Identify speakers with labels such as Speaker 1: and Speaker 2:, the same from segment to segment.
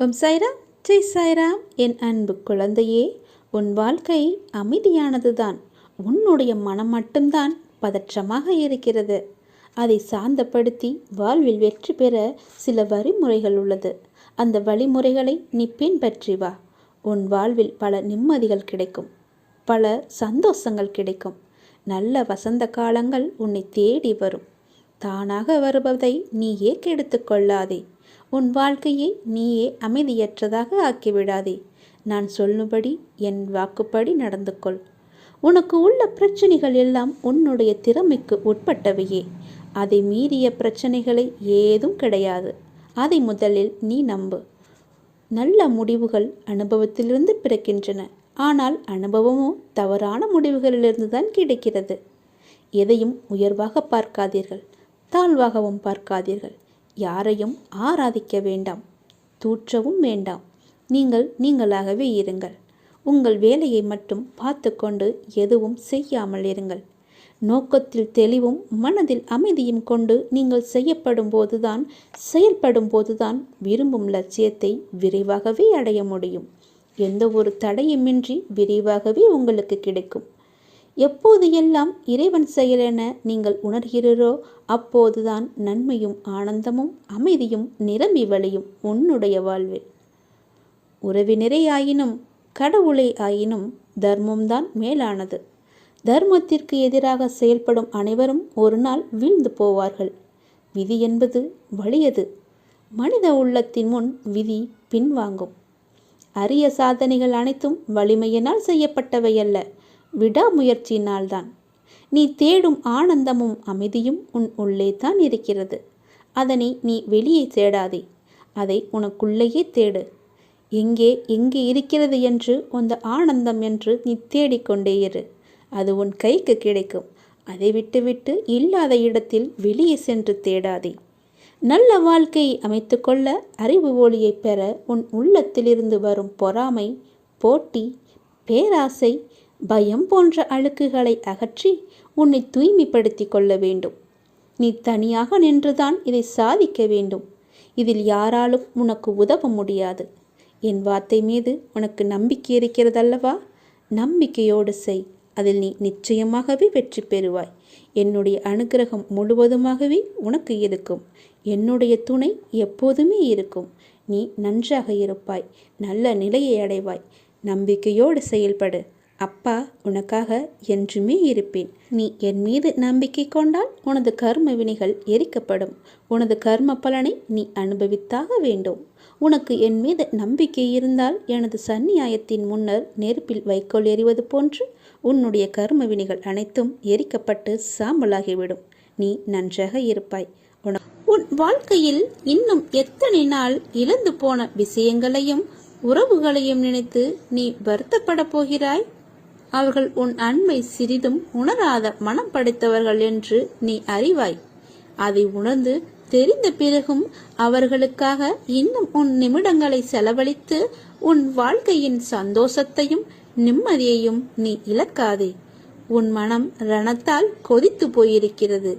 Speaker 1: ஓம் சாய்ராம் ஜெய் சாய்ராம் என் அன்பு குழந்தையே உன் வாழ்க்கை அமைதியானதுதான். உன்னுடைய மனம் மட்டும்தான் பதற்றமாக இருக்கிறது. அதை சாந்தப்படுத்தி வாழ்வில் வெற்றி பெற சில வழிமுறைகள் உள்ளது. அந்த வழிமுறைகளை நீ பின்பற்றி வா. உன் வாழ்வில் பல நிம்மதிகள் கிடைக்கும். பல சந்தோஷங்கள் கிடைக்கும். நல்ல வசந்த காலங்கள் உன்னை தேடி வரும். தானாக வருவதை நீயே கெடுத்து கொள்ளாதே. உன் வாழ்க்கையை நீயே அமைதியற்றதாக ஆக்கிவிடாதே. நான் சொல்லும்படி என் வாக்குப்படி நடந்து கொள் உனக்கு உள்ள பிரச்சனைகள் எல்லாம் உன்னுடைய திறமைக்கு உட்பட்டவையே. அதை மீறிய பிரச்சனைகளை ஏதும் கிடையாது. அதை முதலில் நீ நம்பு. நல்ல முடிவுகள் அனுபவத்திலிருந்து பிறக்கின்றன. ஆனால் அனுபவமும் தவறான முடிவுகளிலிருந்து தான் கிடைக்கிறது. எதையும் உயர்வாக பார்க்காதீர்கள். தாழ்வாகவும் பார்க்காதீர்கள். யாரையும் ஆராதிக்க வேண்டாம். தூற்றவும் வேண்டாம். நீங்கள் நீங்களாகவே இருங்கள். உங்கள் வேலையை மட்டும் பார்த்து கொண்டு எதுவும் செய்யாமல் இருங்கள். நோக்கத்தில் தெளிவும் மனதில் அமைதியும் கொண்டு நீங்கள் செய்யப்படும் போதுதான் செயல்படும் போதுதான் விரும்பும் லட்சியத்தை விரைவாகவே அடைய முடியும். எந்த ஒரு தடையுமின்றி விரைவாகவே உங்களுக்கு கிடைக்கும். எப்போது எல்லாம் இறைவன் செயல் என நீங்கள் உணர்கிறீரோ அப்போதுதான் நன்மையும் ஆனந்தமும் அமைதியும் நிரம்பி வழியும் உன்னுடைய வாழ்வில். உறவினரே ஆயினும் கடவுளே ஆயினும் தர்மம்தான் மேலானது. தர்மத்திற்கு எதிராக செயல்படும் அனைவரும் ஒரு நாள் வீழ்ந்து போவார்கள். விதி என்பது வலியது. மனித உள்ளத்தின் முன் விதி பின்வாங்கும். அரிய சாதனைகள் அனைத்தும் வலிமையினால் செய்யப்பட்டவை அல்ல விடாமுயற்சியினால்தான். நீ தேடும் ஆனந்தமும் அமைதியும் உன் உள்ளே தான் இருக்கிறது. அதனை நீ வெளியே தேடாதே. அதை உனக்குள்ளேயே தேடு. எங்கே எங்கே இருக்கிறது என்று அந்த ஆனந்தம் என்று நீ தேடிக்கொண்டே இரு. அது உன் கைக்கு கிடைக்கும். அதை விட்டுவிட்டு இல்லாத இடத்தில் வெளியே சென்று தேடாதே. நல்ல வாழ்க்கையை அமைத்துக்கொள்ள அறிவு ஒளியை பெற உன் உள்ளத்திலிருந்து வரும் பொறாமை போட்டி பேராசை பயம் போன்ற அழுக்குகளை அகற்றி உன்னை தூய்மைப்படுத்தி கொள்ள வேண்டும். நீ தனியாக நின்றுதான் இதை சாதிக்க வேண்டும். இதில் யாராலும் உனக்கு உதவ முடியாது. என் வார்த்தை மீது உனக்கு நம்பிக்கை இருக்கிறதல்லவா? நம்பிக்கையோடு செய். அதில் நீ நிச்சயமாகவே வெற்றி பெறுவாய். என்னுடைய அனுகிரகம் முழுவதுமாகவே உனக்கு இருக்கும். என்னுடைய துணை எப்போதுமே இருக்கும். நீ நன்றாக இருப்பாய். நல்ல நிலையை அடைவாய். நம்பிக்கையோடு செயல்படு. அப்பா உனக்காக என்றுமே இருப்பேன். நீ என் மீது நம்பிக்கை கொண்டால் உனது கர்ம வினைகள் எரிக்கப்படும். உனது கர்ம பலனை நீ அனுபவித்தாக வேண்டும். உனக்கு என் மீது நம்பிக்கை இருந்தால் எனது சந்நியாயத்தின் முன்னர் நெருப்பில் வைக்கோல் எறிவது போன்று உன்னுடைய கர்ம வினைகள் அனைத்தும் எரிக்கப்பட்டு சாம்பலாகிவிடும். நீ நன்றாக இருப்பாய். உன் வாழ்க்கையில் இன்னும் எத்தனை நாள் இழந்து போன விஷயங்களையும் உறவுகளையும் நினைத்து நீ வருத்தப்பட போகிறாய்? அவர்கள் உன் அன்பை சிறிதும் உணராத மனம் படைத்தவர்கள் என்று நீ அறிவாய். அதை உணர்ந்து தெரிந்த பிறகும் அவர்களுக்காக இன்னும் உன் நிமிடங்களை செலவழித்து உன் வாழ்க்கையின் சந்தோஷத்தையும் நிம்மதியையும் நீ இழக்காதே. உன் மனம் ரணத்தால் கொதித்து போயிருக்கிறது.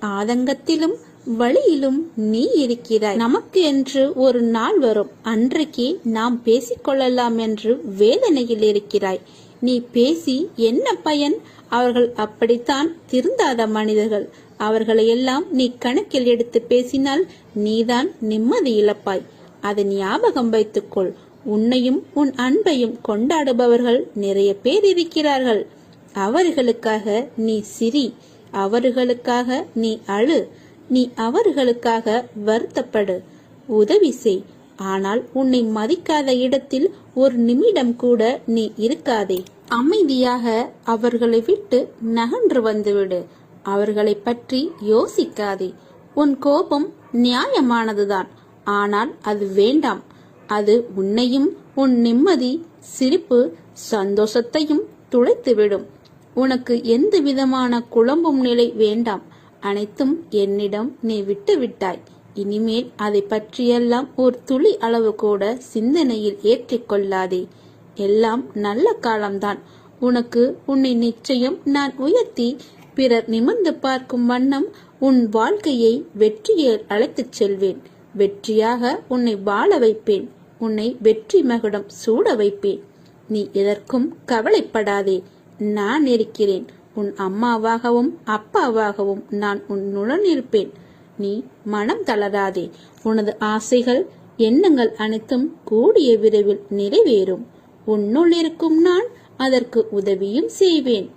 Speaker 1: ஆதங்கத்திலும் வழியிலும் நீ இருக்கிறாய். நமக்கு என்று ஒரு நாள் வரும். அன்றைக்கு நாம் பேசிக்கொள்ளலாம் என்று வேதனையில் இருக்கிறாய். நீ பேசி என்ன பயன்? அவர்கள் அப்படித்தான் திருந்தாத மனிதர்கள். அவர்களை எல்லாம் நீ கணக்கில் எடுத்து பேசினால் நீதான் நிம்மதி இழப்பாய். அதை ஞாபகம் வைத்துக்கொள். உன்னையும் உன் அன்பையும் கொண்டாடுபவர்கள் நிறைய பேர் இருக்கிறார்கள். அவர்களுக்காக நீ சிரி. அவர்களுக்காக நீ அழு. நீ அவர்களுக்காக வருத்தப்படு. உதவி செய். ஆனால் உன்னை மதிக்காத இடத்தில் ஒரு நிமிடம் கூட நீ இருக்காதே. அமைதியாக அவர்களை விட்டு நகன்று வந்துவிடு. அவர்களை பற்றி யோசிக்காதே. உன் கோபம் நியாயமானதுதான். ஆனால் அது வேண்டாம். அது உன்னையும் உன் நிம்மதி சிரிப்பு சந்தோஷத்தையும் துளைத்துவிடும். உனக்கு எந்த விதமான குழம்பும் நிலை வேண்டாம். அனைத்தும் என்னிடம் நீ விட்டுவிட்டாய். இனிமேல் அதை பற்றியெல்லாம் ஒரு துளி அளவு கூட சிந்தனையில் ஏற்றிக்கொள்ளாதே எல்லாம் நல்ல காலம்தான். உனக்கு உன்னை நிச்சயம் நான் உயர்த்தி பிறர் நிமிர்ந்து பார்க்கும் வண்ணம் உன் வாழ்க்கையை வெற்றியில் அழைத்துச் செல்வேன். வெற்றியாக உன்னை வாழ வைப்பேன். உன்னை வெற்றி மகுடம் சூட வைப்பேன். நீ எதற்கும் கவலைப்படாதே. நான் இருக்கிறேன். உன் அம்மாவாகவும் அப்பாவாகவும் நான் உன்னுடன் இருப்பேன். நீ மனம் தளராதே. உனது ஆசைகள் எண்ணங்கள் அனைத்தும் கூடிய விரைவில் நிறைவேறும். உன்னுள் இருக்கும் நான் அதற்கு உதவியும் செய்வேன்.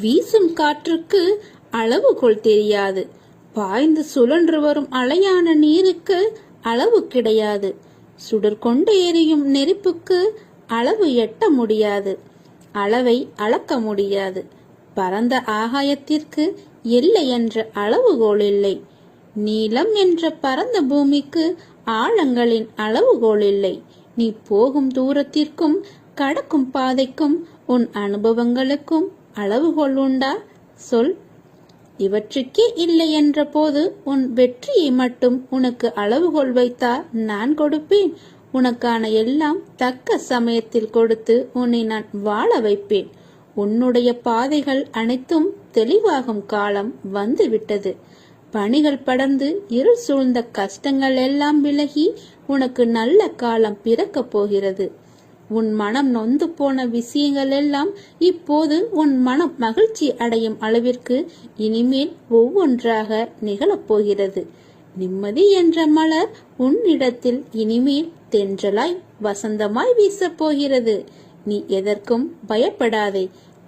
Speaker 1: வீசும் காற்றுக்கு அளவுகோல் தெரியாது. பாய்ந்து சுழன்று வரும் அலையான நீருக்கு அளவு கிடையாது. சுடர்கொண்டு எரியும் நெருப்புக்கு அளவு எட்ட முடியாது. அளவை அளக்க முடியாது. பரந்த ஆகாயத்திற்கு இல்லை என்ற அளவுகோல் இல்லை. நீளம் என்ற பரந்த பூமிக்கு ஆழங்களின் அளவுகோல் இல்லை நீ போகும் தூரத்திற்கும் கடக்கும் பாதைக்கும் உன் அனுபவங்களுக்கும் அளவுகோல் உண்டா? சொல். இவற்றுக்கே இல்லை என்ற போது உன் வெற்றியை மட்டும் உனக்கு அளவுகோல் வைத்தால் நான் கொடுப்பேன். உனக்கான எல்லாம் தக்க சமயத்தில் கொடுத்து உன்னை நான் வாழ வைப்பேன். உன்னுடைய பாதைகள் அனைத்தும் தெளிவாகும் காலம் வந்துவிட்டது. பணிகள் படர்ந்து இருள் சூழ்ந்த கஷ்டங்கள் எல்லாம் விலகி உனக்கு நல்ல காலம் பிறக்கப் போகிறது. உன் மனம் நொந்து போன விஷயங்கள் எல்லாம் இப்போது உன் மனம் மகிழ்ச்சி அடையும் அளவிற்கு இனிமேல் ஒவ்வொன்றாக நிகழப்போகிறது நிம்மதி என்ற மலர் உன்னிடத்தில் இனிமேல் தென்றலாய் வசந்தமாய் வீசப் போகிறது. நீ எதற்கும் பயப்படாதே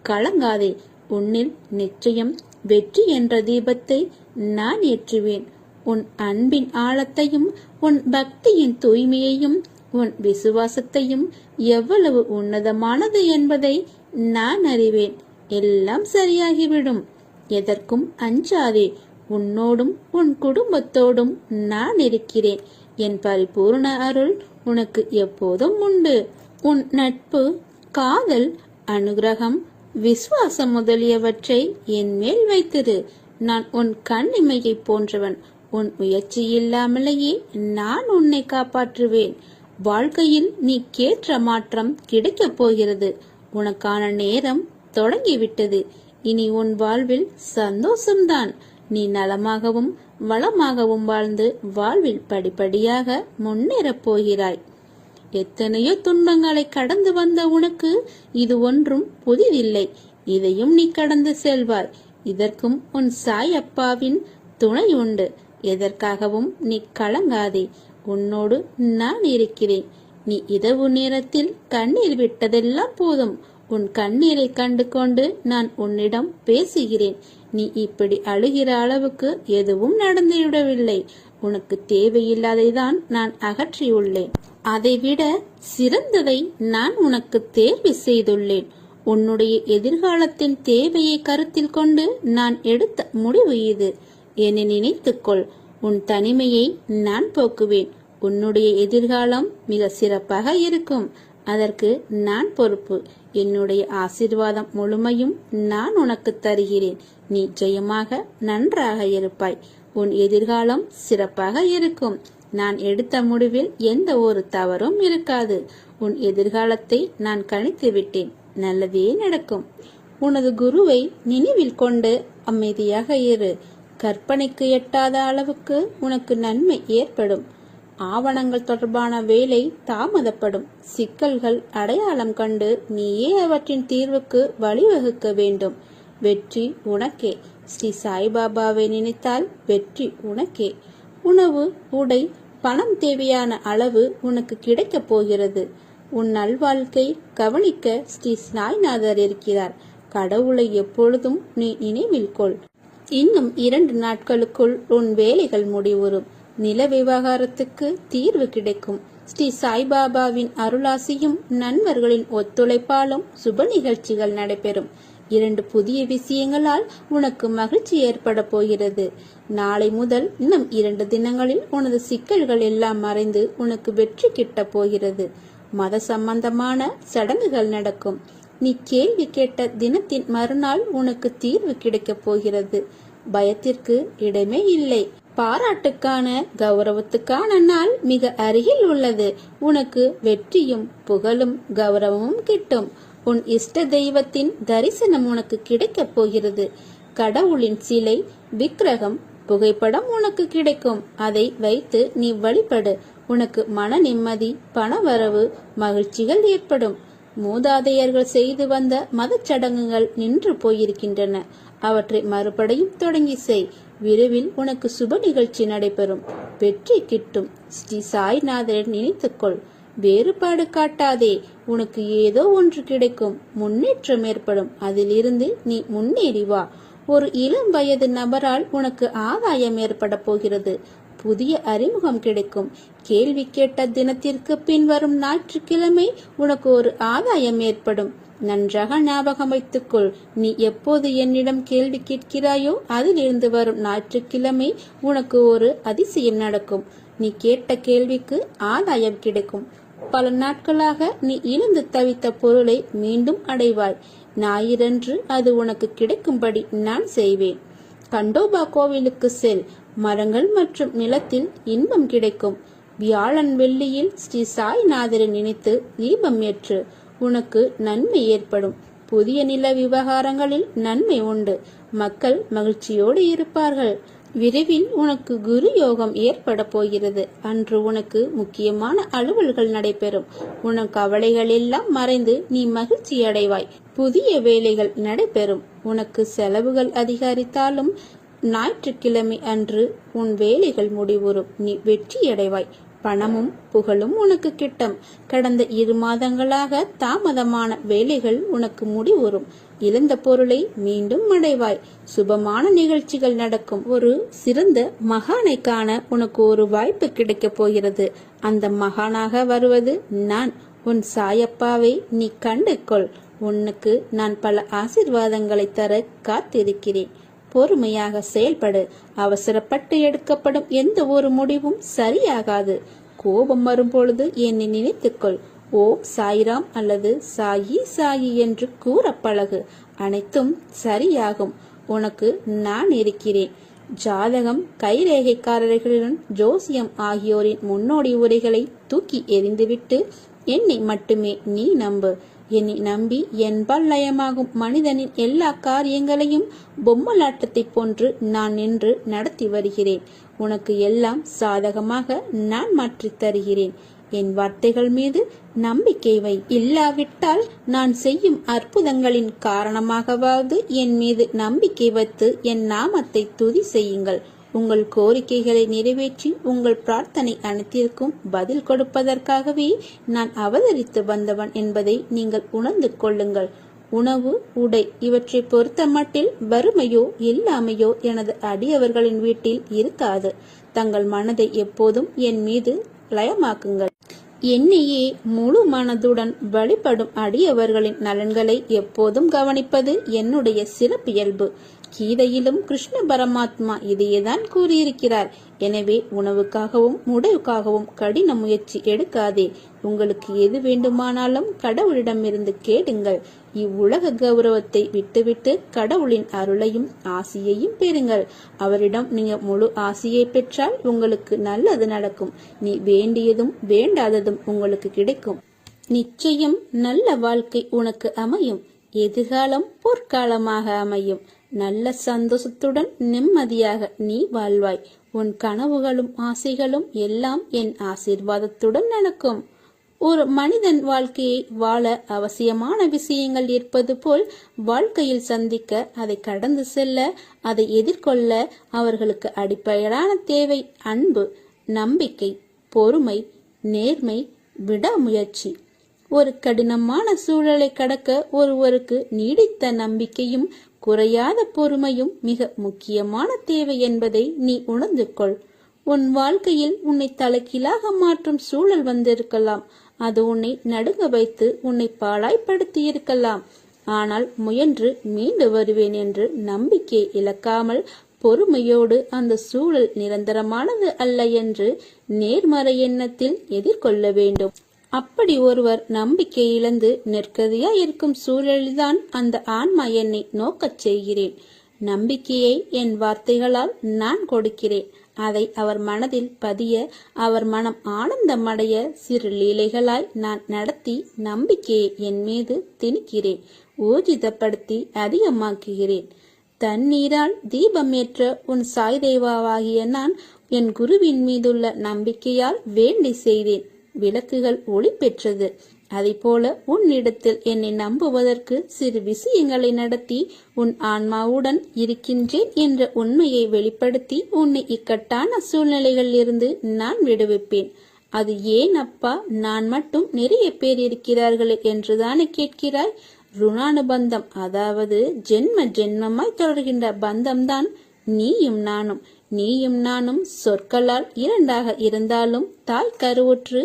Speaker 1: கலங்காதே. உன்னில் நிச்சயம் வெற்றி என்ற தீபத்தை நான் ஏற்றுவேன். உன் அன்பின் ஆழத்தையும் உன் பக்தியின் தூய்மையையும் உன் விசுவாசத்தையும் எவ்வளவு உன்னதமானது என்பதை நான் அறிவேன். எல்லாம் சரியாகிவிடும். எதற்கும் அஞ்சாதே. உன்னோடும் உன் குடும்பத்தோடும் நான் இருக்கிறேன். என் பரிபூர்ண அருள் உனக்கு எப்போதும் உண்டு. உன் நட்பு காதல் அனுகிரகம் விசுவாசம் முதலியவற்றை என் மேல் வைத்திரு. நான் உன் கண்ணிமையை போன்றவன். உன் முயற்சி இல்லாமலேயே நான் உன்னை காப்பாற்றுவேன். வாழ்க்கையில் நீ கேற்ற மாற்றம் கிடைக்கப் போகிறது. உனக்கான நேரம் தொடங்கிவிட்டது. இனி உன் வாழ்வில் சந்தோஷம்தான். நீ நலமாகவும் வளமாகவும் வாழ்ந்து வாழ்வில் படிப்படியாக முன்னேறப் போகிறாய். எத்தனையோ துன்பங்களை கடந்து வந்த உனக்கு இது ஒன்றும் புதிதில்லை. இதையும் நீ கடந்து செல்வாய். இதற்கும் உன் சாய் அப்பாவின் துணை உண்டு எதற்காகவும் நீ கலங்காதே. உன்னோடு நான் இருக்கிறேன். நீ இரவு நேரத்தில் கண்ணீர் விட்டதெல்லாம் போதும். உன் கண்ணீரை கண்டு கொண்டு நான் உன்னிடம் பேசுகிறேன். நீ இப்படி அழுகிற அளவுக்கு எதுவும் நடந்துவிடவில்லை. உனக்கு தேவையில்லாதைதான் நான் அகற்றியுள்ளேன். அதைவிட சிறந்ததை நான் உனக்கு தேர்வு செய்துள்ளேன். உன்னுடைய எதிர்காலத்தின் தேவையை கருத்தில் கொண்டு நான் எடுத்த முடிவு இது. என்னை நினைத்துக்கொள். உன் தனிமையை நான் போக்குவேன். உன்னுடைய எதிர்காலம் மிக சிறப்பாக இருக்கும். அதற்கு நான் பொறுப்பு. என்னுடைய ஆசீர்வாதம் முழுமையும் நான் உனக்கு தருகிறேன். நீ ஜெயமாக நன்றாக இருப்பாய். உன் எதிர்காலம் சிறப்பாக இருக்கும். நான் எடுத்த முடிவில் எந்த ஒரு தவறும் இருக்காது. உன் எதிர்காலத்தை நான் கணித்து விட்டேன் நல்லதே நடக்கும். உனது குருவை நினைவில் கொண்டு அமைதியாக இரு. கற்பனைக்கு எட்டாத அளவுக்கு உனக்கு நன்மை ஏற்படும். ஆவணங்கள் தொடர்பான வேலை தாமதப்படும். சிக்கல்கள் அடையாளம் கண்டு நீயே அவற்றின் தீர்வுக்கு வழிவகுக்க வேண்டும். வெற்றி உனக்கே. ஸ்ரீ சாய்பாபாவை நினைத்தால் வெற்றி உனக்கே. உணவு உடை பணம் தேவையான அளவு உனக்கு கிடைக்கப் போகிறது. உன் நல்வாழ்க்கை கவனிக்க ஸ்ரீ சாய்நாதர் இருக்கிறார். கடவுளை எப்பொழுதும் நீ நினைவில் கொள். இன்னும் இரண்டு நாட்களுக்குள் உன் வேலைகள் முடிவுறும். நில விவகாரத்துக்கு தீர்வு கிடைக்கும். ஸ்ரீ சாய்பாபாவின் அருளாசியும் நண்பர்களின் ஒத்துழைப்பாலும் சுப நிகழ்ச்சிகள் நடைபெறும். இரண்டு புதிய விஷயங்களால் உனக்கு மகிழ்ச்சி ஏற்பட போகிறது. நாளை முதல் இன்னும் இரண்டு தினங்களில் உனது சிக்கல்கள் எல்லாம் மறைந்து உனக்கு வெற்றி கிட்ட போகிறது. மத சம்பந்தமான சடங்குகள் நடக்கும். நீ கேள்வி கேட்ட தினத்தின் மறுநாள் உனக்கு தீர்வு கிடைக்கப் போகிறது. பயத்திற்கு இடமே இல்லை. பாராட்டுக்கான கௌரவத்துக்கான நாள் மிக அருகில் உள்ளது. உனக்கு வெற்றியும் புகழும் கௌரவமும் கிட்டும். உன் இஷ்ட தெய்வத்தின் தரிசனம் உனக்கு கிடைக்கப் போகிறது. கடவுளின் சிலை விக்கிரகம் புகைப்படம் உனக்கு கிடைக்கும். அதை வைத்து நீ வழிபடு. உனக்கு மன நிம்மதி பணவரவு மகிழ்ச்சிகள் ஏற்படும். மூதாதையர்கள் செய்து வந்த மதச் சடங்குகள் நின்று போயிருக்கின்றன. அவற்றை மறுபடியும் தொடங்கி செய். விரைவில் உனக்கு சுப நிகழ்ச்சி நடைபெறும். வெற்றி கிட்டும். ஸ்ரீ சாய்நாதரை நினைத்துக்கொள். வேறுபாடு காட்டாதே. உனக்கு ஏதோ ஒன்று கிடைக்கும். முன்னேற்றம் ஏற்படும். அதிலிருந்து நீ முன்னேறி வா. ஒரு இளம் வயது நபரால் உனக்கு ஆதாயம் ஏற்பட போகிறது. புதிய அறிமுகம் கிடைக்கும். கேள்வி கேட்ட தினத்திற்கு பின் வரும் ஞாயிற்றுக்கிழமை உனக்கு ஒரு ஆதாயம் ஏற்படும். நன்றாக ஞாபகம் வைத்துக்கொள். நீ எப்போது என்னிடம் கேள்வி கேட்கிறாயோ அதிலிருந்து வரும் ஞாயிற்றுக்கிழமை உனக்கு ஒரு அதிசயம் நடக்கும். நீ கேட்ட கேள்விக்கு ஆதாயம் கிடைக்கும். பல நாட்களாக நீ இழந்து தவித்த பொருளை மீண்டும் அடைவாய். ஞாயிறன்று அது உனக்கு கிடைக்கும்படி நான் செய்வேன். கண்டோபா கோவிலுக்கு செல். மரங்கள் மற்றும் நிலத்தில் இன்பம் கிடைக்கும். வியாழன் வெள்ளியில் ஸ்ரீ சாய்நாதரை நினைத்து தீபம் ஏற்று உனக்கு நன்மை ஏற்படும். புதிய நில விவகாரங்களில் நன்மை உண்டு. மக்கள் மகிழ்ச்சியோடு இருப்பார்கள். விரைவில் உனக்கு குரு யோகம் ஏற்பட போகிறது. அன்று உனக்கு முக்கியமான அலுவல்கள் நடைபெறும். உனக்கு கவலைகள் எல்லாம் மறைந்து நீ மகிழ்ச்சி அடைவாய் புதிய வேலைகள் நடைபெறும். உனக்கு செலவுகள் அதிகரித்தாலும் ஞாயிற்றுக்கிழமை அன்று உன் வேலைகள் முடிவுறும். நீ வெற்றியடைவாய். பணமும் புகழும் உனக்கு கிட்டும். கடந்த இரு மாதங்களாக தாமதமான வேலைகள் உனக்கு முடிவுறும். இழந்த பொருளை மீண்டும் அடைவாய். சுபமான நிகழ்ச்சிகள் நடக்கும். ஒரு சிறந்த மகானை காண உனக்கு ஒரு வாய்ப்பு கிடைக்கப் போகிறது. அந்த மகானாக வருவது நான். உன் சாயப்பாவை நீ கண்டு கொள் உனக்கு நான் பல ஆசிர்வாதங்களை தர காத்திருக்கிறேன். பொறுமையாக செயல்படு. அவசரப்பட்டு எடுக்கப்படும் எந்த ஒரு முடிவும் சரியாகாது. கோபம் வரும்பொழுது என்னை நினைத்துக்கொள். ஓம் சாய்ராம் அல்லது சாயி சாயி என்று கூற பழகு அனைத்தும் சரியாகும். உனக்கு நான் இருக்கிறேன். ஜாதகம் கைரேகைக்காரர்களுடன் ஜோசியம் ஆகியோரின் முன்னோடி உரைகளை தூக்கி எறிந்துவிட்டு என்னை மட்டுமே நீ நம்பு. என்னை நம்பி என்பால் லயமாகும் மனிதனின் எல்லா காரியங்களையும் பொம்மலாட்டத்தைப் போன்று நான் நின்று நடத்தி வருகிறேன். உனக்கு எல்லாம் சாதகமாக நான் மாற்றித் தருகிறேன். என் வார்த்தைகள் மீது நம்பிக்கை வை. இல்லாவிட்டால் நான் செய்யும் அற்புதங்களின் காரணமாகவாவது என் மீது நம்பிக்கை வைத்து என் நாமத்தை துதி செய்யுங்கள். உங்கள் கோரிக்கைகளை நிறைவேற்றி உங்கள் பிரார்த்தனை அனைத்திற்கும் பதில் கொடுப்பதற்காகவே நான் அவதரித்து வந்தவன் என்பதை நீங்கள் உணர்ந்து கொள்ளுங்கள். உணவு உடை இவற்றை பொறுத்த மட்டில் வறுமையோ இல்லாமையோ எனது அடியவர்களின் வீட்டில் இருக்காது. தங்கள் மனதை எப்போதும் என் மீது லயமாக்குங்கள். என்னையே முழு மனதுடன் வழிபடும் அடியவர்களின் நலன்களை எப்போதும் கவனிப்பது என்னுடைய சிறப்பியல்பு கீதையிலும் கிருஷ்ண பரமாத்மா இதையேதான் கூறியிருக்கிறார். எனவே உணவுக்காகவும் உடைவுக்காகவும் கடின முயற்சி எடுக்காதே. உங்களுக்கு எது வேண்டுமானாலும் கடவுளிடமிருந்து கேடுங்கள். இவ்வுலக கௌரவத்தை விட்டுவிட்டு கடவுளின் அருளையும் ஆசியையும் பெறுங்கள். அவரிடம் நீங்க முழு ஆசியை பெற்றால் உங்களுக்கு நல்லது நடக்கும். நீ வேண்டியதும் வேண்டாததும் உங்களுக்கு கிடைக்கும். நிச்சயம் நல்ல வாழ்க்கை உனக்கு அமையும். எதிர்காலம் பொற்காலமாக அமையும். நல்ல சந்தோஷத்துடன் நிம்மதியாக நீ வாழ்வாய். உன் கனவுகளும் ஆசைகளும் எல்லாம் என் ஆசீர்வாதத்துடன் நடக்கும். ஒரு மனிதன் வாழ்க்கையை வாழ அவசியமான விஷயங்கள் இருப்பது போல் வாழ்க்கையில் சந்திக்க அதை கடந்து செல்ல அதை எதிர்கொள்ள அவர்களுக்கு அடிப்படையான தேவை அன்பு நம்பிக்கை பொறுமை நேர்மை விடாமுயற்சி. ஒரு கடினமான சூழலை கடக்க ஒருவருக்கு நீடித்த நம்பிக்கையும் குறையாத பொறுமையும் மிக முக்கியமான தேவை என்பதை நீ உணர்ந்து கொள் உன் வாழ்க்கையில் உன்னை தலைக்கீழாக மாற்றும் சூழல் வந்திருக்கலாம். அது உன்னை நடுங்க வைத்து உன்னை பாழாய்ப்படுத்தி இருக்கலாம் ஆனால் முயன்று மீண்டு வருவேன் என்று நம்பிக்கை இழக்காமல் பொறுமையோடு அந்த சூழல் நிரந்தரமானது அல்ல என்று நேர்மறை எண்ணத்தில் எதிர்கொள்ள வேண்டும். அப்படி ஒருவர் நம்பிக்கை இழந்து நெற்கதியா இருக்கும் சூழலில்தான் அந்த ஆன்மா என்னை நோக்கச் செய்கிறேன். நம்பிக்கையை என் வார்த்தைகளால் நான் கொடுக்கிறேன். அதை அவர் மனதில் பதிய அவர் மனம் ஆனந்தமடைய சிறு லீலைகளாய் நான் நடத்தி நம்பிக்கையை என் மீது திணிக்கிறேன். ஊர்ஜிதப்படுத்தி அதிகமாக்குகிறேன். தண்ணீரால் தீபமேற்ற உன் சாய்தேவாவாகிய நான் என் குருவின் மீதுள்ள நம்பிக்கையால் வேண்டி செய்தேன். விளக்குகள் ஒளி பெற்றது. போல உன்னிடத்தில் என்னை நம்புவதற்கு சிறு விஷயங்களை நடத்தி உன் ஆன்மாவுடன் இருக்கின்றேன் என்ற உண்மையை வெளிப்படுத்தி உன்னை இக்கட்டான சூழ்நிலைகளில் இருந்து நான் விடுவிப்பேன். அது ஏன் அப்பா? நான் மட்டும் நிறைய பேர் இருக்கிறார்களே என்றுதானே கேட்கிறாய்? ருணானுபந்தம் அதாவது ஜென்ம ஜென்மமாய் தொடர்கின்ற பந்தம்தான் நீயும் நானும். நீயும் நானும் சொற்களால் இரண்டாக இருந்தாலும் தாய் கருவுற்று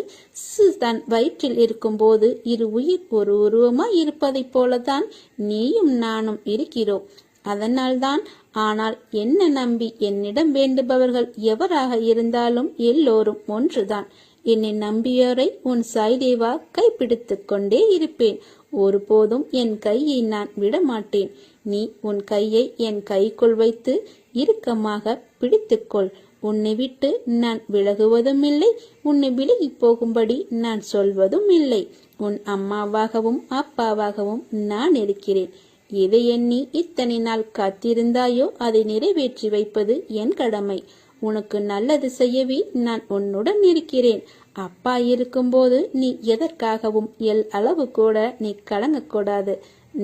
Speaker 1: தன் வயிற்றில் இருக்கும்போது இரு உயிர் ஒரு உருவமாய் இருப்பதைப் போலதான் நீயும் நானும் இருக்கிறோம். அதனால்தான் ஆனால் என்ன நம்பி என்னிடம் வேண்டுபவர்கள் எவராக இருந்தாலும் எல்லோரும் ஒன்றுதான். என்னை நம்பியோரை உன் சாய்தேவா கைப்பிடித்துக் கொண்டே இருப்பேன். ஒருபோதும் என் கையை நான் விடமாட்டேன். நீ உன் கையை என் கைக்குள் வைத்து இறுக்கமாக பிடித்துக்கொள். உன்னை விட்டு நான் விலகுவதும் இல்லை உன்னை விலகி போகும்படி நான் சொல்வதும் இல்லை உன் அம்மாவாகவும் அப்பாவாகவும் நான் இருக்கிறேன். எதை எண்ணி இத்தனை நாள் காத்திருந்தாயோ அதை நிறைவேற்றி வைப்பது என் கடமை. உனக்கு நல்லது செய்யவே நான் உன்னுடன் இருக்கிறேன். அப்பா இருக்கும்போது நீ எதற்காகவும் எல் அளவு கூட நீ கலங்கக்கூடாது.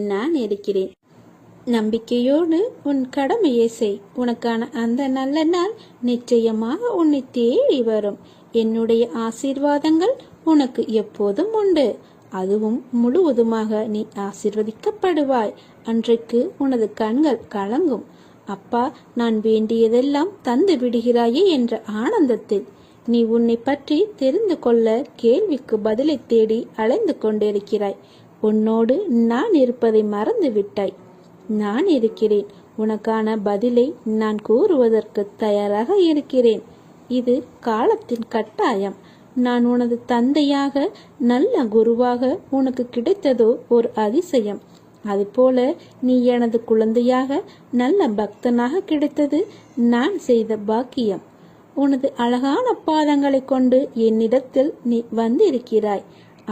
Speaker 1: நான் இருக்கிறேன். நம்பிக்கையோடு உன் கடமையை செய். உனக்கான அந்த நல்ல நாள் நிச்சயமாக உன்னை தேடி வரும். என்னுடைய ஆசீர்வாதங்கள் உனக்கு எப்போதும் உண்டு. அதுவும் முழுவதுமாக நீ ஆசிர்வதிக்கப்படுவாய். அன்றைக்கு உனது கண்கள் கலங்கும். அப்பா நான் வேண்டியதெல்லாம் தந்து விடுகிறாயே என்ற ஆனந்தத்தில். நீ உன்னை பற்றி தெரிந்து கொள்ள கேள்விக்கு பதிலை தேடி அலைந்து கொண்டிருக்கிறாய். உன்னோடு நான் இருப்பதை மறந்து விட்டாய் நான் இருக்கிறேன். உனக்கான பதிலை நான் கூறுவதற்கு தயாராக இருக்கிறேன். இது காலத்தின் கட்டாயம். நான் உனது தந்தையாக நல்ல குருவாக உனக்கு கிடைத்ததோ ஒரு அதிசயம். அதுபோல நீ எனது குழந்தையாக நல்ல பக்தனாக கிடைத்தது நான் செய்த பாக்கியம். உனது அழகான பாதங்களை கொண்டு என்னிடத்தில் நீ வந்திருக்கிறாய்.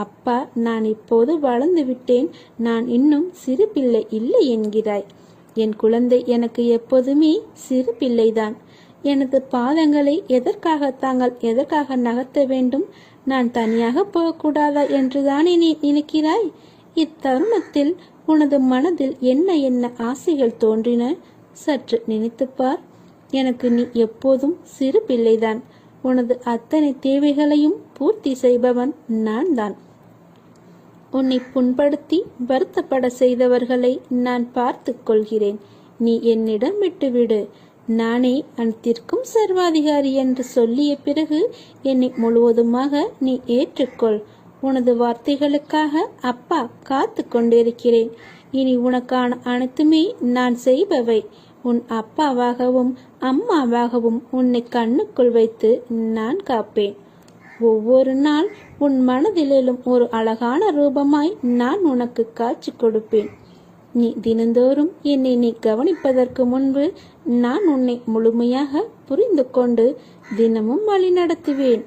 Speaker 1: அப்பா நான் இப்போது வளர்ந்து விட்டேன். நான் இன்னும் சிறு பிள்ளை இல்லை என்கிறாய். என் குழந்தை எனக்கு எப்போதுமே சிறு பிள்ளைதான். எனது பாதங்களை எதற்காக தாங்கள் எதற்காக நகர்த்த வேண்டும்? நான் தனியாக போகக்கூடாதா என்றுதானே நீ நினைக்கிறாய்? இத்தருணத்தில் உனது மனதில் என்ன என்ன ஆசைகள் தோன்றின? சற்று நினைத்துப்பார் எனக்கு நீ எப்போதும் சிறு பிள்ளைதான். உனது அத்தனை தேவைகளையும் பூர்த்தி செய்பவன் நான் தான் உன்னை புண்படுத்தி வருத்தப்பட செய்தவர்களை நான் பார்த்து கொள்கிறேன். நீ என்னிடம் விட்டுவிடு. நானே அனைத்திற்கும் சர்வாதிகாரி என்று சொல்லிய பிறகு என்னை முழுவதுமாக நீ ஏற்றுக்கொள். உனது வார்த்தைகளுக்காக அப்பா காத்து கொண்டிருக்கிறேன். இனி உனக்கான அனைத்துமே நான் செய்பவை. உன் அப்பாவாகவும் அம்மாவாகவும் உன்னை கண்ணுக்குள் வைத்து நான் காப்பேன். ஒவ்வொரு நாள் உன் மனதிலும் ஒரு அழகான ரூபமாய் நான் உனக்கு காட்சி கொடுப்பேன். நீ தினந்தோறும் என்னை நீ கவனிப்பதற்கு முன்பு நான் உன்னை முழுமையாக புரிந்து கொண்டு தினமும் வழி நடத்துவேன்.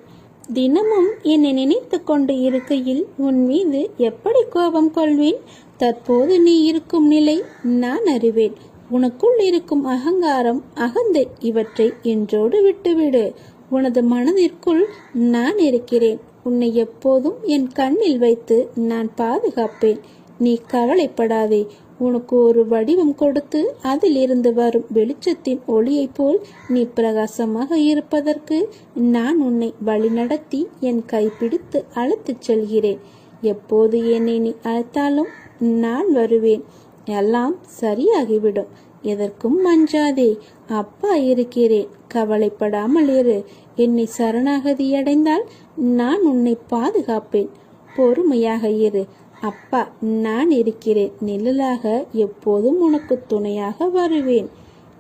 Speaker 1: தினமும் என்னை நினைத்து கொண்டு இருக்கையில் உன் மீது எப்படி கோபம் கொள்வேன்? தற்போது நீ இருக்கும் நிலை நான் அறிவேன். உனக்குள் இருக்கும் அகங்காரம் அகந்தை இவற்றை என்றோடு விட்டுவிடு. உனது மனதிற்குள் நான் இருக்கிறேன். உன்னை எப்போதும் என் கண்ணில் வைத்து நான் பாதுகாப்பேன். நீ கவலைப்படாதே. உனக்கு ஒரு வடிவம் கொடுத்து அதிலிருந்து வரும் வெளிச்சத்தின் ஒளியைப் போல் நீ பிரகாசமாக இருப்பதற்கு நான் உன்னை வழிநடத்தி என் கைப்பிடித்து அழைத்துச் செல்கிறேன். எப்போது என்னை நீ அழைத்தாலும் நான் வருவேன். எல்லாம் சரியாகிவிடும். எதற்கும் மஞ்சாதே. அப்பா இருக்கிறேன். கவலைப்படாமல் இரு. என்னை சரணாகதி அடைந்தால் நான் உன்னை பாதுகாப்பேன். பொறுமையாக இரு. அப்பா நான் இருக்கிறேன். நிழலாக எப்போதும் உனக்கு துணையாக வருவேன்.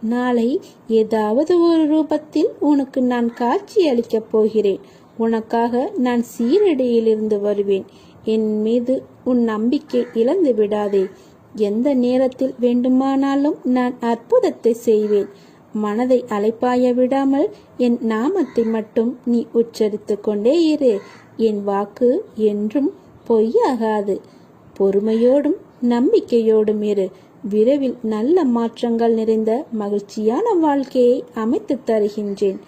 Speaker 1: நாளை ஏதாவது ஒரு ரூபத்தில் உனக்கு நான் காட்சி அளிக்கப் போகிறேன். உனக்காக நான் சீரடியிலிருந்து வருவேன். என் மீது உன் நம்பிக்கை இழந்து விடாதே எந்த நேரத்தில் வேண்டுமானாலும் நான் அற்புதத்தை செய்வேன். மனதை அலைப்பாய விடாமல் என் நாமத்தை மட்டும் நீ உச்சரித்து கொண்டே இரு. என் வாக்கு என்றும் பொய்யாகாது. பொறுமையோடும் நம்பிக்கையோடும் இரு. விரைவில் நல்ல மாற்றங்கள் நிறைந்த மகிழ்ச்சியான வாழ்க்கையை அமைத்து தருகின்றேன்.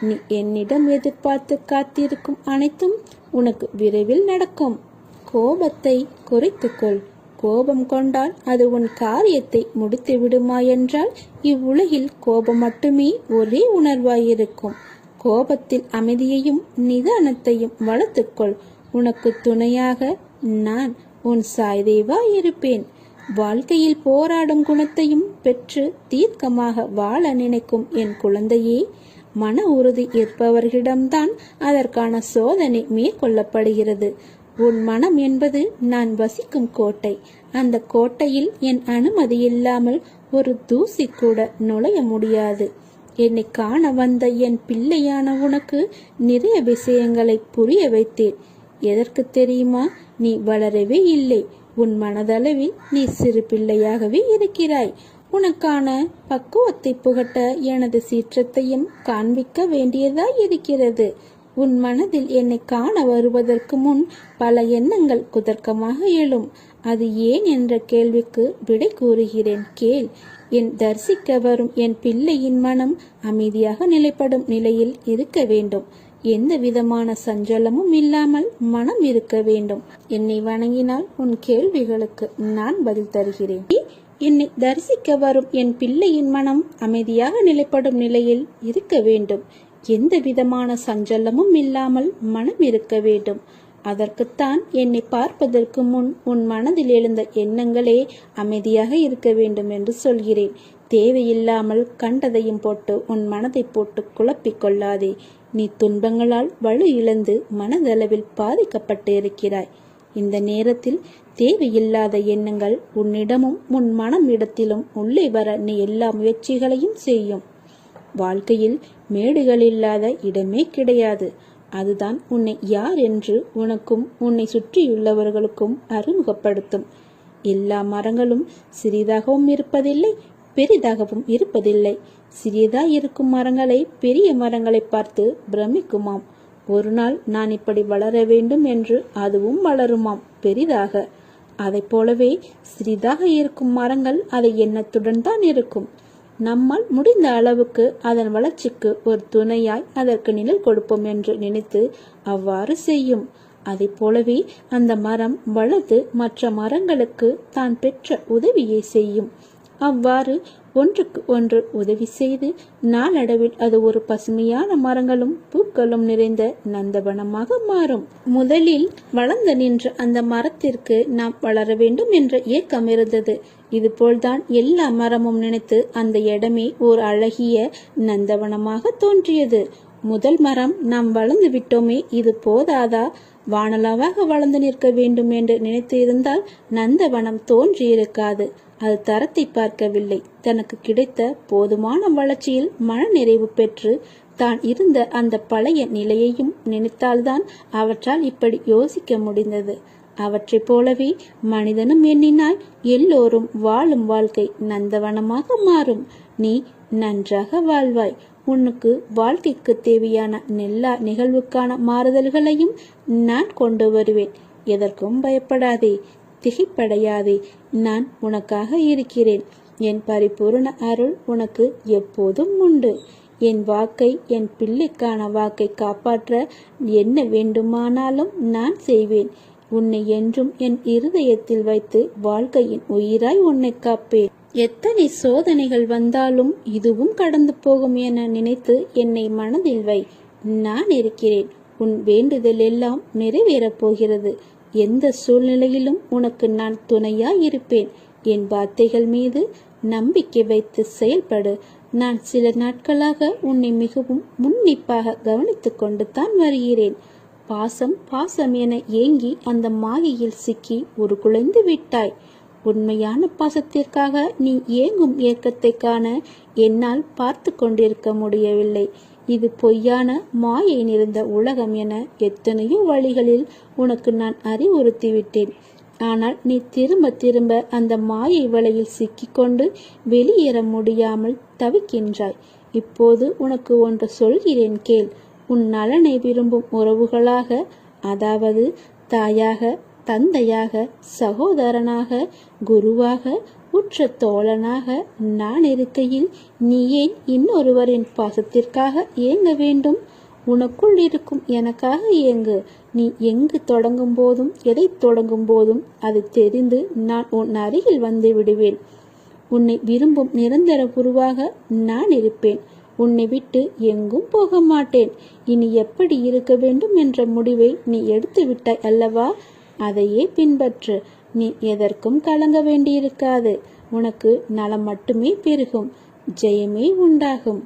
Speaker 1: நீ என்னிடம் எதிர்பார்த்து காத்திருக்கும் அனைத்தும் உனக்கு விரைவில் நடக்கும். கோபத்தை குறைத்துக்கொள் கோபம் கொண்டால் அது உன் காரியத்தை முடித்து விடுமா என்றால் இவ்வுலகில் கோபம் மட்டுமே ஒரே உணர்வாயிருக்கும். கோபத்தில் அமைதியையும் நிதானத்தையும் வளர்த்துக்கொள். உனக்கு துணையாக நான் உன் சாய்தேவா இருப்பேன். வாழ்க்கையில் போராடும் குணத்தையும் பெற்று தீர்க்கமாக வாழ நினைக்கும் என் குழந்தையே மன உறுதி இருப்பவர்களிடம்தான் அதற்கான சோதனை மேற்கொள்ளப்படுகிறது. உன் மனம் என்பது நான் வசிக்கும் கோட்டை. அந்த கோட்டையில் என் அனுமதி இல்லாமல் ஒரு தூசி கூட நுழைய முடியாது. என்னை காண வந்த என் பிள்ளையான உனக்கு நிறைய விஷயங்களை புரிய வைத்தேன். எதற்கு தெரியுமா? நீ வளரவே இல்லை. உன் மனதளவில் நீ சிறு பிள்ளையாகவே இருக்கிறாய். உனக்கான பக்குவத்தை புகட்ட எனது சீற்றத்தையும் காண்பிக்க வேண்டியதாய் இருக்கிறது. உன் மனதில் என்னை காண வருவதற்கு முன் பல எண்ணங்கள் குதர்க்கமாக எழும். அது ஏன் என்ற கேள்விக்கு விடை கூறுகிறேன். கேள். என் தரிசிக்க வரும் என் பிள்ளையின் மனம் அமைதியாக நிலைப்படும் நிலையில் இருக்க வேண்டும். எந்த விதமான சஞ்சலமும் இல்லாமல் மனம் இருக்க வேண்டும். என்னை வணங்கினால் உன் கேள்விகளுக்கு நான் பதில் தருகிறேன். என்னை தரிசிக்க வரும் என் பிள்ளையின் மனம் அமைதியாக நிலைப்படும் நிலையில் இருக்க வேண்டும். எந்த விதமான சஞ்சலமும் இல்லாமல் மனம் இருக்க வேண்டும். அதற்குத்தான் என்னை பார்ப்பதற்கு முன் உன் மனதில் எழுந்த எண்ணங்களே அமைதியாக இருக்க வேண்டும் என்று சொல்கிறேன். தேவையில்லாமல் கண்டதையும் போட்டு உன் மனதை போட்டு குழப்பிக் கொள்ளாதே. நீ துன்பங்களால் வலு இழந்து மனதளவில் பாதிக்கப்பட்டு இருக்கிறாய். இந்த நேரத்தில் தேவையில்லாத எண்ணங்கள் உன்னிடமும் உன் மனம் இடத்திலும் உள்ளே வர நீ எல்லா முயற்சிகளையும் செய்யும். வாழ்க்கையில் மேடுகள் இல்லாத இடமே கிடையாது. அதுதான் உன்னை யார் என்று உனக்கும் உன்னை சுற்றியுள்ளவர்களுக்கும் அறிமுகப்படுத்தும். எல்லா மரங்களும் சிறிதாகவும் இருப்பதில்லை பெரிதாகவும் இருப்பதில்லை. சிறியதாய் இருக்கும் மரங்களை பெரிய மரங்களை பார்த்து பிரமிக்குமாம். ஒரு நாள் நான் இப்படி வளர வேண்டும் என்று அதுவும் வளருமாம் பெரிதாக. அதை போலவே சிறிதாக இருக்கும் மரங்கள் அதை எண்ணத்துடன் தான் இருக்கும். நம்மால் முடிந்த அளவுக்கு அதன் வளர்ச்சிக்கு ஒரு துணையாய் அதற்கு நிழல் கொடுப்போம் என்று நினைத்து அவ்வாறு செய்யும். அதை போலவே அந்த மரம் வளர்ந்து மற்ற மரங்களுக்கு தான் பெற்ற உதவியை செய்யும். அவ்வாறு ஒன்றுக்கு ஒன்று உதவி செய்து நாளடைவில் அது ஒரு பசுமையான மரங்களும் பூக்களும் நிறைந்த நந்தவனமாக மாறும். முதலில் வளர்ந்து நின்ற அந்த மரத்திற்கு நாம் வளர வேண்டும் என்ற ஏக்கம் இருந்தது. இதுபோல்தான் எல்லா மரமும் நினைத்து அந்த இடமே ஓர் அழகிய நந்தவனமாக தோன்றியது. முதல் மரம் நாம் வளர்ந்து விட்டோமே இது போதாதா? வானலாவாக வளர்ந்து நிற்க வேண்டும் என்று நினைத்து இருந்தால் நந்தவனம் தோன்றியிருக்காது. அது தரத்தை பார்க்கவில்லை. தனக்கு கிடைத்த போதுமான வளர்ச்சியில் மன நிறைவு பெற்று தான் இருந்த அந்த பழைய நிலையையும் நினைத்தால்தான் அவற்றால் இப்படி யோசிக்க முடிந்தது. அவற்றைப் போலவே மனிதனும் எண்ணினால் எல்லோரும் வாழும் வாழ்க்கை நந்தவனமாக மாறும். நீ நன்றாக வாழ்வாய். உனக்கு வாழ்க்கைக்கு தேவையான எல்லா நிகழ்வுக்கான மாறுதல்களையும் நான் கொண்டு வருவேன். எதற்கும் பயப்படாதே திகைப்படையாதே நான் உனக்காக இருக்கிறேன். என் பரிபூர்ண அருள் உனக்கு எப்போதும் உண்டு. என் வாக்கை என் பிள்ளைக்கான வாக்கை காப்பாற்ற என்ன வேண்டுமானாலும் நான் செய்வேன். உன்னை என்றும் என் இருதயத்தில் வைத்து வாழ்க்கையின் உயிராய் உன்னை காப்பேன். எத்தனை சோதனைகள் வந்தாலும் இதுவும் கடந்து போகும் என நினைத்து என்னை மனதில் வை. நான் இருக்கிறேன். உன் வேண்டுதல் எல்லாம் நிறைவேறப் போகிறது. எந்த சூழ்நிலையிலும் உனக்கு நான் துணையாய் இருப்பேன். என் வார்த்தைகள் மீது நம்பிக்கை வைத்து செயல்படு. நான் சில நாட்களாக உன்னை மிகவும் முன்னிப்பாக கவனித்துக் கொண்டு தான் வருகிறேன். பாசம் பாசம் என ஏங்கி அந்த மாயையில் சிக்கி ஒரு குலைந்து விட்டாய். உண்மையான பாசத்திற்காக நீ ஏங்கும் ஏக்கத்தை காண என்னால் பார்த்து கொண்டிருக்க முடியவில்லை. இது பொய்யான மாயை நிறைந்த உலகம் என எத்தனையோ வழிகளில் உனக்கு நான் அறிவுறுத்திவிட்டேன். ஆனால் நீ திரும்ப திரும்ப அந்த மாயை வலையில் சிக்கிக்கொண்டு வெளியேற முடியாமல் தவிக்கின்றாய். இப்போது உனக்கு ஒன்று சொல்கிறேன் கேள். உன் நலனை விரும்பும் உறவுகளாக அதாவது தாயாக தந்தையாக சகோதரனாக குருவாக உற்ற தோழனாக நான் இருக்கையில் நீ ஏன் இன்னொருவரின் பாசத்திற்காக ஏங்க வேண்டும்? உனக்குள் இருக்கும் எனக்காக ஏங்கு நீ எங்கு தொடங்கும் போதும் எதை தொடங்கும் போதும் அது தெரிந்து நான் உன் அருகில் வந்து விடுவேன். உன்னை விரும்பும் நிரந்தர குருவாக நான் இருப்பேன். உன்னை விட்டு எங்கும் போக மாட்டேன். இனி எப்படி இருக்க வேண்டும் என்ற முடிவை நீ எடுத்து விட்டாய் அல்லவா? அதையே பின்பற்று. நீ எதற்கும் கலங்க வேண்டியிருக்காது. உனக்கு நலம் மட்டுமே பெருகும். ஜெயமே உண்டாகும்.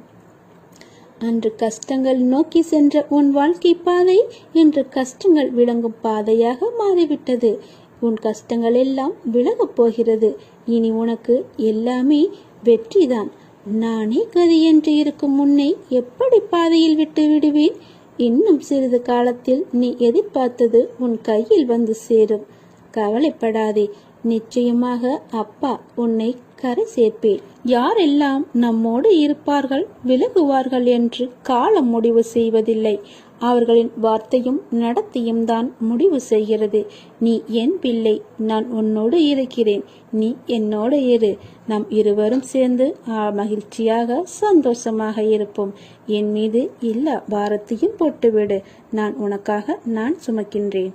Speaker 1: அன்று கஷ்டங்கள் நோக்கி சென்ற உன் வாழ்க்கை பாதை இன்று கஷ்டங்கள் விளங்கும் பாதையாக மாறிவிட்டது. உன் கஷ்டங்கள் எல்லாம் விலகப் போகிறது. இனி உனக்கு எல்லாமே வெற்றிதான். நானே கதி என்று இருக்கும் முன்னை எப்படி பாதையில் விட்டு விடுவேன்? இன்னும் சிறிது காலத்தில் நீ எதிர்பார்த்தது உன் கையில் வந்து சேரும். கவலைப்படாதே. நிச்சயமாக அப்பா உன்னை கரை சேர்ப்பேன். யாரெல்லாம் நம்மோடு இருப்பார்கள் விலகுவார்கள் என்று காலம் முடிவு செய்வதில்லை. அவர்களின் வார்த்தையும் நடத்தியும் தான் முடிவு செய்கிறது. நீ என் பிள்ளை நான் உன்னோடு இருக்கிறேன். நீ என்னோடு இரு. நாம் இருவரும் சேர்ந்து ஆ, மகிழ்ச்சியாக சந்தோஷமாக இருப்போம். என் மீது எல்லா பாரத்தையும் போட்டுவிடு. நான் உனக்காக நான் சுமக்கின்றேன்.